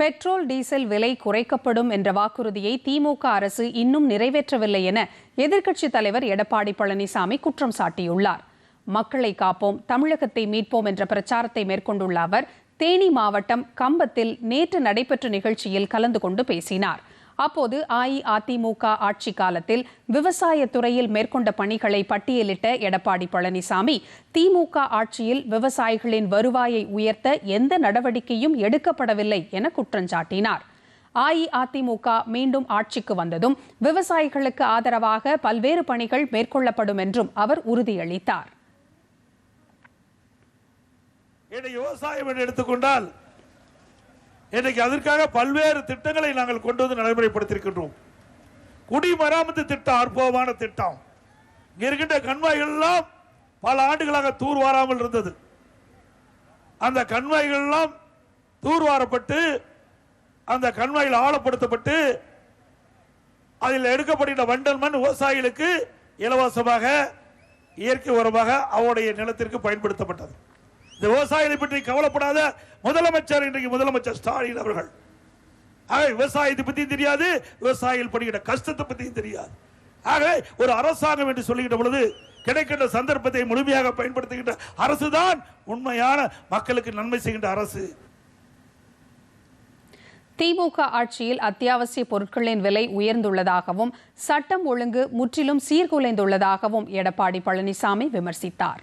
Petrol diesel விலை குறைக்கப்படும் என்ற வாக்குறுதியை திமுக அரசு இன்னும் நிறைவேற்றவில்லை என எதிர்க்கட்சித் தலைவர் எடப்பாடி பழனிசாமி குற்றம் சாட்டியுள்ளார். மக்களை காப்போம் தமிழகத்தை மீட்போம் என்ற பிரச்சாரத்தை மேற்கொண்டுள்ள அவர் தேனி மாவட்டம் கம்பத்தில் நேற்று நடைபெற்ற நிகழ்ச்சியில் கலந்து கொண்டு பேசினார். அப்போது அஇஅதிமுக ஆட்சி காலத்தில் விவசாய துறையில் மேற்கொண்ட பணிகளை பட்டியலிட்ட எடப்பாடி பழனிசாமி திமுக ஆட்சியில் விவசாயிகளின் வருவாயை உயர்த்த எந்த நடவடிக்கையும் எடுக்கப்படவில்லை என குற்றஞ்சாட்டினார் அஇஅதிமுக மீண்டும் ஆட்சிக்கு வந்ததும் விவசாயிகளுக்கு ஆதரவாக பல்வேறு பணிகள் மேற்கொள்ளப்படும் என்றும் அவர் உறுதியளித்தார். விவசாயம் என்று எடுத்துக்கொண்டால் இன்னைக்கு அதற்காக பல்வேறு திட்டங்களை நாங்கள் கொண்டு வந்து நடைமுறைப்படுத்தியிருக்கின்றோம். குடிமராமத்து திட்டம் அற்புதமான திட்டம். இங்கே இருக்கின்ற கண்மாய்கள் எல்லாம் பல ஆண்டுகளாக தூர்வாராமல் இருந்தது. அந்த கண்மாய்கள் எல்லாம் தூர்வாரப்பட்டு அந்த கண்மாயில் ஆழப்படுத்தப்பட்டு அதில் எடுக்கப்படுகின்ற வண்டல் மண் விவசாயிகளுக்கு இலவசமாக இயற்கை உரமாக அவருடைய நிலத்திற்கு பயன்படுத்தப்பட்டது. இந்த விவசாயிகளை பற்றி கவலைப்படாத முதலமைச்சர் இன்றைக்கு முதலமைச்சர் ஸ்டாலின் அவர்கள். ஆக விவசாயத்தை பத்தியும் தெரியாது விவசாயிகள் படுகிற கஷ்டத்தை பத்தியும் தெரியாது. ஆக ஒரு அரசாங்கம் என்று சொல்லுகின்ற பொழுது கிடைக்கின்ற சந்தர்ப்பத்தை முழுமையாக பயன்படுத்துகின்ற அரசுதான் உண்மையான மக்களுக்கு நன்மை செய்கின்ற அரசு. திமுக ஆட்சியில் அத்தியாவசிய பொருட்களின் விலை உயர்ந்துள்ளதாகவும் சட்டம் ஒழுங்கு முற்றிலும் சீர்குலைந்துள்ளதாகவும் எடப்பாடி பழனிசாமி விமர்சித்தார்.